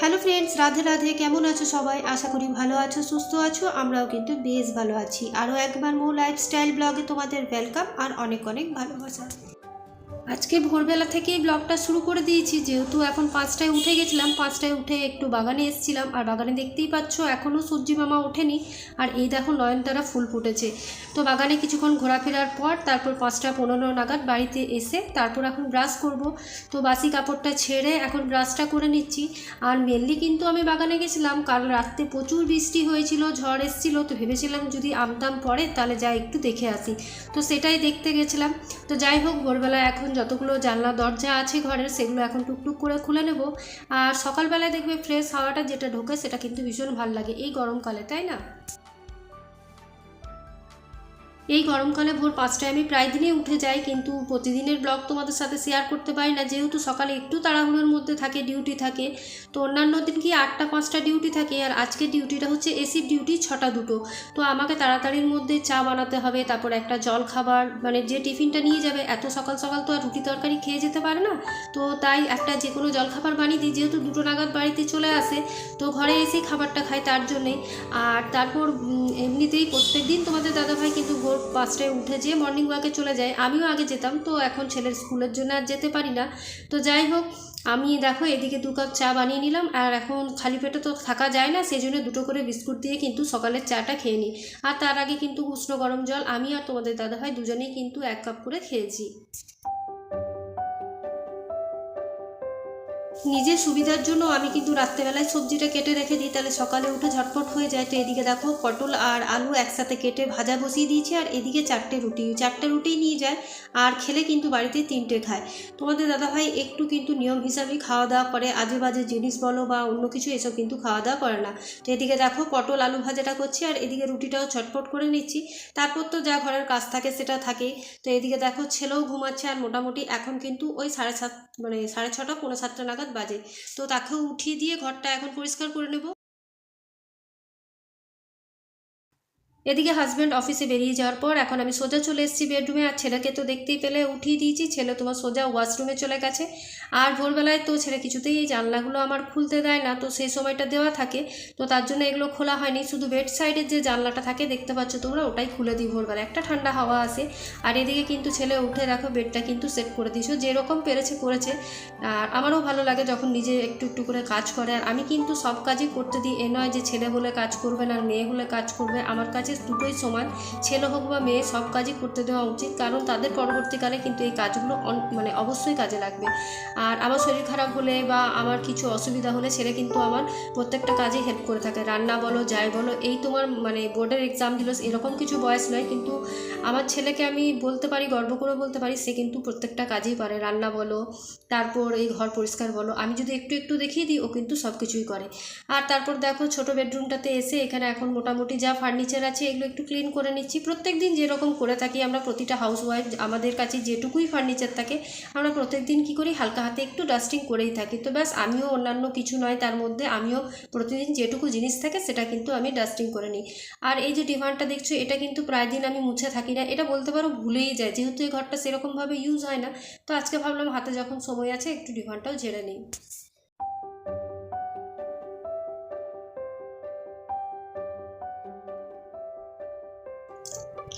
Hello friends Radhe Radhe, কেমন আছো সবাই? আশা করি ভালো আছো, সুস্থ আছো, আমরাও কিন্তু বেশ ভালো আছি। আরও একবার মো লাইফস্টাইল ব্লগে তোমাদের ওয়েলকাম আর অনেক অনেক ভালোবাসা। আজকে ভোরবেলা থেকেই ব্লগটা শুরু করে দিয়েছি। যেহেতু এখন পাঁচটায় উঠে গেছিলাম, পাঁচটায় উঠে একটু বাগানে এসেছিলাম। আর বাগানে দেখতেই পাচ্ছ, এখনও সূর্যি মামা ওঠেনি। আর এই দেখো নয়নতারা ফুল ফুটেছে। তো বাগানে কিছুক্ষণ ঘোরাফেরার পর, তারপর পাঁচটা পনেরো নাগাদ বাড়িতে এসে তারপর এখন ব্রাশ করব। তো বাসি কাপড়টা ছেড়ে এখন ব্রাশটা করে নিচ্ছি। আর মেনলি কিন্তু আমি বাগানে গেছিলাম, কাল রাত্রে প্রচুর বৃষ্টি হয়েছিল, ঝড় এসেছিল। তো ভেবেছিলাম যদি আমদাম পড়ে, তাহলে যাই একটু দেখে আসি। তো সেটাই দেখতে গেছিলাম। তো যাই হোক, ভোরবেলা এখন যতগুলো জানলা, দরজা আছে ঘরের, সেগুলো এখন টুকটুক করে খুলে নেব। আর সকালবেলায় দেখবে ফ্রেশ হাওয়াটা যেটা ঢোকে, সেটা কিন্তু ভীষণ ভালো লাগে এই গরমকালে, তাই না? এই গরমকালে ভোর পাঁচটায় আমি প্রায় দিনই উঠে যাই, কিন্তু প্রতিদিনের ব্লগ তোমাদের সাথে শেয়ার করতে পারি না। যেহেতু সকালে একটু তাড়াহুড়োর মধ্যে থাকে ডিউটি থাকে, তো অন্যান্য দিন কি আটটা, পাঁচটা ডিউটি থাকে, আর আজকে ডিউটিটা হচ্ছে এসির ডিউটি ছটা দুটো। তো আমাকে তাড়াতাড়ির মধ্যে চা বানাতে হবে, তারপর একটা জল খাবার মানে যে টিফিনটা নিয়ে যাবে, এত সকাল সকাল তো আর রুটি তরকারি খেয়ে যেতে পারে না। তো তাই একটা যে কোনো জল খাবার বানিয়ে দিই, যেহেতু দুটো নাগাদ বাড়িতে চলে আসে, তো ঘরে এসেই খাবারটা খাই তার জন্যেই আর তারপর এমনিতেই প্রত্যেক দিন তোমাদের দাদাভাই কিন্তু ভোর পাঁচটায় উঠে যেয়ে মর্নিং ওয়াকে চলে যায়। আমিও আগে যেতাম, তো এখন ছেলের স্কুলের জন্য আর যেতে পারি না। তো যাই হোক, আমি দেখো এদিকে দু কাপ চা বানিয়ে নিলাম, আর এখন খালি পেটে তো থাকা যায় না, সেই জন্য দুটো করে বিস্কুট দিয়ে কিন্তু সকালের চাটা খেয়ে নিই। আর তার আগে কিন্তু উষ্ণ গরম জল, আমি আর তোমাদের দাদাভাই দুজনেই কিন্তু এক কাপ করে খেয়েছি। নিজের সুবিধার জন্য আমি কিন্তু রাত্রেবেলায় সবজিটা কেটে রেখে দিই, তাহলে সকালে উঠে ঝটপট হয়ে যায়। তো এদিকে দেখো, পটল আর আলু একসাথে কেটে ভাজা বসিয়ে দিয়েছি, আর এদিকে চারটে রুটি চারটে রুটি নিয়ে যায়, আর খেলে কিন্তু বাড়িতে তিনটে খায়। তোমাদের দাদাভাই একটু কিন্তু নিয়ম হিসাবেই খাওয়া দাওয়া করে আজে বাজে জিনিস বলো বা অন্য কিছু, এসব কিন্তু খাওয়া দাওয়া করে না। তো এদিকে দেখো, পটল আলু ভাজাটা করছি, আর এদিকে রুটিটাও ছটপট করে নিচ্ছি। তারপর তো যা ঘরের কাজ থাকে সেটা থাকেই। তো এদিকে দেখো, ছেলেও ঘুমাচ্ছে, আর মোটামুটি এখন কিন্তু ওই সাড়ে সাত মানে সাড়ে ছটা, পৌনে সাতটা নাগাদ বাজে। তো তাকেও উঠিয়ে দিয়ে ঘরটা এখন পরিষ্কার করে নেব। এদিকে হাজব্যান্ড অফিসে বেরিয়ে যাওয়ার পর এখন আমি সোজা চলে এসেছি বেডরুমে আর ছেলেকে তো দেখতেই পেলে, উঠিয়ে দিয়েছি। ছেলে তোমার সোজা ওয়াশরুমে চলে গেছে। আর ভোরবেলায় তো ছেলে কিছুতেই এই জানলাগুলো আমার খুলতে দেয় না। তো সেই সময়টা দেওয়া থাকে। তো তার জন্য এগুলো খোলা হয়নি। শুধু বেড সাইডের যে জানলাটা থাকে, দেখতে পাচ্ছ তোমরা, ওটাই খুলে দিই ভোরবেলা একটা ঠান্ডা হাওয়া আসে আর এদিকে কিন্তু ছেলে উঠে দেখো বেডটা কিন্তু সেট করে দিয়েছ। যেরকম পেরেছে, করেছে। আর আমারও ভালো লাগে যখন নিজে একটু একটু করে কাজ করে। আর আমি কিন্তু সব কাজই করতে দিই। এ নয় যে ছেলে হলে কাজ করবে না মেয়ে হলে কাজ করবে। আমার কাছে দুটোই সমান। ছেলে হোক বা মেয়ে, সব কাজই করতে দেওয়া উচিত। কারণ তাদের পরবর্তীকালে কিন্তু এই কাজগুলো মানে অবশ্যই কাজে লাগবে। আর আমার শরীর খারাপ হলে বা আমার কিছু অসুবিধা হলে ছেলে কিন্তু আমার প্রত্যেকটা কাজে হেল্প করে থাকে। রান্না বলো, যাই বলো, এই তোমার মানে বোর্ডের এক্সাম দিল, এরকম কিছু বয়স নয়। কিন্তু আমার ছেলেকে আমি বলতে পারি, গর্ব করে বলতে পারি, সে কিন্তু প্রত্যেকটা কাজেই পারে। রান্না বলো, তারপর এই ঘর পরিষ্কার বলো। আমি যদি একটু একটু দেখিয়ে দিই, ও কিন্তু সব কিছুই করে। আর তারপর দেখো, ছোট বেডরুমটাতে এসে এখানে এখন মোটামুটি যা ফার্নিচার আছে এগুলো একটু ক্লিন করে নিচ্ছি। প্রত্যেক দিন যেরকম করে থাকি আমরা প্রতিটা হাউস ওয়াইফ আমাদের কাছে যেটুকুই ফার্নিচার থাকে, আমরা প্রত্যেক দিন কী করি, হালকা হাতে একটু ডাস্টিং করেই থাকি। তো ব্যাস, আমিও অন্যান্য কিছু নয়, তার মধ্যে আমিও প্রতিদিন যেটুকু জিনিস থাকে, সেটা কিন্তু আমি ডাস্টিং করে নিই। আর এই যে ডিমান্ডটা দেখছ, এটা কিন্তু প্রায় দিন আমি মুছে থাকি না। এটা বলতে পারো ভুলেই যায়, যেহেতু এই ঘরটা সেরকমভাবে ইউজ হয় না। তো আজকে ভাবলাম হাতে যখন সময় আছে, একটু ডিমান্ডটাও ঝেড়ে নিই।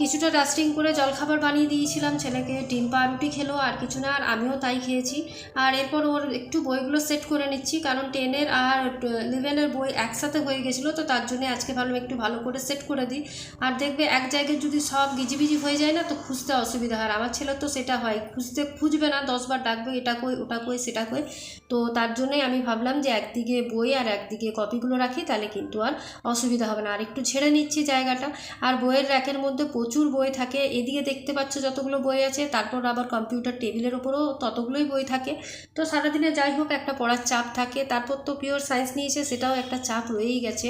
কিছুটা ডাস্টিং করে জলখাবার বানিয়ে দিয়েছিলাম। ছেলেকে ডিম পাউরুটি খেলো, আর কিছু না, আর আমিও তাই খেয়েছি। আর এরপর ওর একটু বইগুলো সেট করে নিচ্ছি, কারণ টেনের আর ইলেভেনের বই একসাথে হয়ে গেছিল, তো তার জন্য আজকে ভাবলাম একটু ভালো করে সেট করে দিই। আর দেখবে এক জায়গায় যদি সব গিজিবিজি হয়ে যায় না, তো খুঁজতে অসুবিধা। হয় আমার ছেলে তো সেটা হয়, খুঁজতে খুঁজবে না দশবার ডাকবে এটা কই, ওটা কই, সেটা কই। তো তার জন্যই আমি ভাবলাম যে একদিকে বই আর একদিকে কপিগুলো রাখি, তাহলে কিন্তু আর অসুবিধা হবে না। আর একটু ছেড়ে নিচ্ছি জায়গাটা। আর বইয়ের র্যাকের মধ্যে প্রচুর বই থাকে। এদিকে দেখতে পাচ্ছ যতগুলো বই আছে, তারপর আবার কম্পিউটার টেবিলের ওপরও ততগুলোই বই থাকে। তো সারাদিনে যাই হোক, একটা পড়ার চাপ থাকে। তারপর তো পিওর সায়েন্স নিয়েছে, সেটাও একটা চাপ রয়েই গেছে।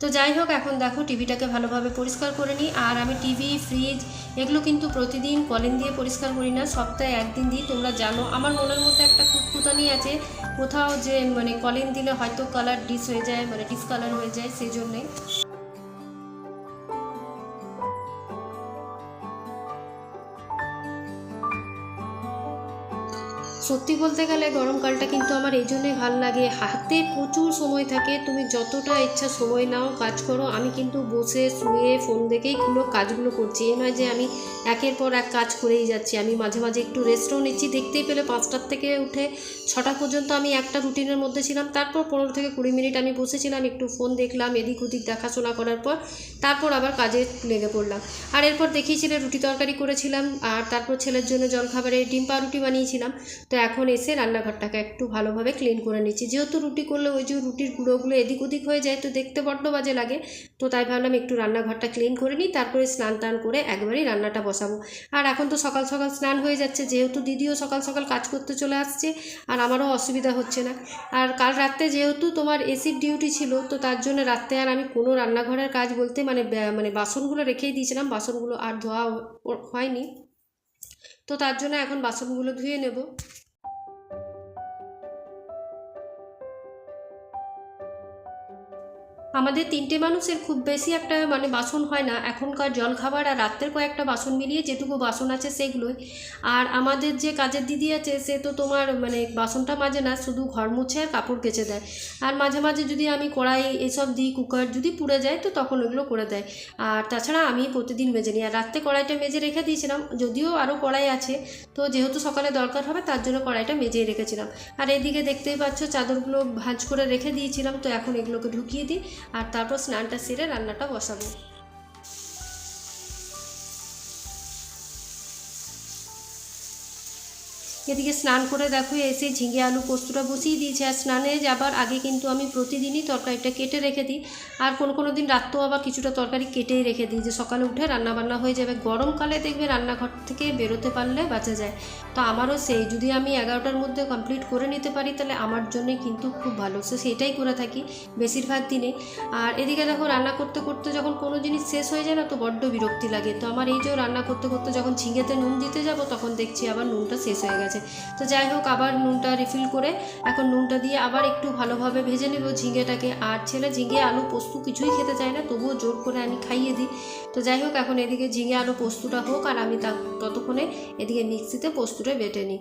তো যাই হোক, এখন দেখো টিভিটাকে ভালোভাবে পরিষ্কার করে নিই। আর আমি টিভি ফ্রিজ এগুলো কিন্তু প্রতিদিন কলিন দিয়ে পরিষ্কার করি না। সপ্তাহে একদিন দিই, তোমরা জানো। আমার মনের মধ্যে একটা খুঁতখুতানি আছে কোথাও যে মানে কলিন দিলে হয়তো কালার ডিস হয়ে যায় মানে ডিসকালার হয়ে যায়, সেই জন্যে। সত্যি বলতে গেলে গরমকালটা কিন্তু আমার এই জন্যই ভালো লাগে। হাতে প্রচুর সময় থাকে, তুমি যতটা ইচ্ছা সময় নাও, কাজ করো। আমি কিন্তু বসে, শুয়ে, ফোন দেখেই গুলো কাজগুলো করছি। এই নয় যে আমি একের পর এক কাজ করেই যাচ্ছি। আমি মাঝে মাঝে একটু রেস্টও নিচ্ছি। দেখতেই পেলে পাঁচটার থেকে উঠে ছটা পর্যন্ত আমি একটা রুটিনের মধ্যে ছিলাম। তারপর পনেরো থেকে কুড়ি মিনিট আমি বসেছিলাম, একটু ফোন দেখলাম, এদিক ওদিক দেখাশোনা করার পর তারপর আবার কাজে লেগে পড়লাম। আর এরপর দেখিয়েছিলে রুটি তরকারি করেছিলাম, আর তারপর ছেলের জন্য জলখাবারে ডিম পাউরুটি বানিয়েছিলাম। তো এখন এসে রান্নাঘরটাকে একটু ভালোভাবে ক্লিন করে নিচ্ছি। যেহেতু রুটি করলে ওই যে রুটির গুঁড়োগুলো এদিক ওদিক হয়ে যায়, তো দেখতে বড্ড বাজে লাগে। তো তাই ভাবলাম একটু রান্নাঘরটা ক্লিন করে নিই, তারপরে স্নান টান করে একবারই রান্নাটা বসাবো। আর এখন তো সকাল সকাল স্নান হয়ে যাচ্ছে, যেহেতু দিদিও সকাল সকাল কাজ করতে চলে আসছে, আর আমারও অসুবিধা হচ্ছে না। আর কাল রাত্রে যেহেতু তোমার এসির ডিউটি ছিল, তো তার জন্য রাত্রে আর আমি কোনো রান্নাঘরের কাজ বলতে মানে মানে বাসনগুলো রেখেই দিয়েছিলাম, বাসনগুলো আর ধোয়া হয়নি। তো তার জন্য এখন বাসনগুলো ধুয়ে নেব। আমাদের তিনটে মানুষের খুব বেশি একটা মানে বাসন হয় না। এখনকার জলখাবার আর রাত্রের কয়েকটা বাসন মিলিয়ে যেটুকু বাসন আছে সেগুলোই। আর আমাদের যে কাজের দিদি আছে, সে তো তোমার মানে বাসনটা মাজে না, শুধু ঘর মুছে আর কাপড় কেচে দেয়। আর মাঝে মাঝে যদি আমি কড়াই এসব দিই, কুকার যদি পুড়ে যায়, তো তখন ওগুলো করে দেয়। আর তাছাড়া আমি প্রতিদিন মেজে নিই। আর রাত্রে কড়াইটা মেজে রেখে দিয়েছিলাম, যদিও আরও কড়াই আছে, তো যেহেতু সকালে দরকার হবে, তার জন্য কড়াইটা মেজেই রেখেছিলাম। আর এদিকে দেখতেই পাচ্ছ, চাদরগুলো ভাঁজ করে রেখে দিয়েছিলাম, তো এখন এগুলোকে ঢুকিয়ে দিই। আর তারপর স্নানটা সেরে রান্নাটা বসাবো। এদিকে স্নান করে দেখো, এসে ঝিঙে আলু পোস্তটা বসিয়ে দিয়েছি। আর স্নানে যাবার আগে কিন্তু আমি প্রতিদিনই তরকারিটা কেটে রেখে দিই। আর কোনো কোনো দিন রাত্রেও আবার কিছুটা তরকারি কেটেই রেখে দিই যে সকালে উঠে রান্না বান্না হয়ে যাবে। গরমকালে দেখবে রান্নাঘর থেকে বেরোতে পারলে বাঁচা যায়। তো আমারও সেই, যদি আমি এগারোটার মধ্যে কমপ্লিট করে নিতে পারি, তাহলে আমার জন্য কিন্তু খুব ভালো। সে সেটাই করে থাকি বেশিরভাগ দিনে। আর এদিকে দেখো, রান্না করতে করতে যখন কোনো জিনিস শেষ হয়ে যায় না, তো বড্ড বিরক্তি লাগে। তো আমার এই যে রান্না করতে করতে যখন ঝিঙেতে নুন দিতে যাব, তখন দেখছি আবার নুনটা শেষ হয়ে গেছে। তো যাই হোক, আবার নুনটা রিফিল করে এখন নুনটা দিয়ে আবার একটু ভালোভাবে ভেজে নেব ঝিঙেটাকে। আর ছেলে ঝিঙে আলু পোস্ত কিছুই খেতে চায় না, তবুও জোর করে আমি খাইয়ে দিই। তো যাই হোক, এখন এদিকে ঝিঙে আলু পোস্তটা হোক আর আমি তা ততক্ষণে এদিকে মিক্সিতে পোস্তটা বেটে নিই।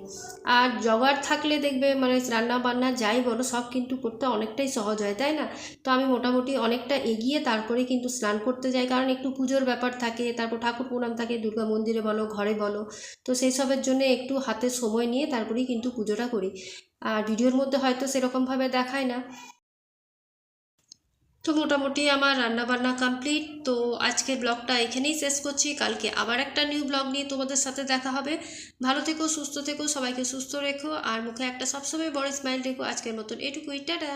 আর জগার থাকলে দেখবে মানে রান্না বান্না যাই বলো, সব কিন্তু করতে অনেকটাই সহজ হয়, তাই না? তো আমি মোটামুটি অনেকটা এগিয়ে তারপরে কিন্তু স্নান করতে যাই, কারণ একটু পুজোর ব্যাপার থাকে, তারপর ঠাকুর প্রণাম থাকে, দুর্গা মন্দিরে বলো, ঘরে বলো। তো সেই সবের জন্য একটু হাতে সময় নিয়ে তারপরেই কিন্তু পুজোটা করি। আর ভিডিওর মধ্যে হয়তো সেরকমভাবে দেখায় না। তো মোটামুটি আমার রান্নাবান্না কমপ্লিট তো আজকের ব্লগটা এখানেই শেষ করছি। কালকে আবার একটা নিউ ব্লগ নিয়ে তোমাদের সাথে দেখা হবে। ভালো থেকো, সুস্থ থেকো, সবাইকে সুস্থ রেখো। আর মুখে একটা সবসময় বড় স্মাইল রেখো। আজকের মতন এটুকুই। টাটা!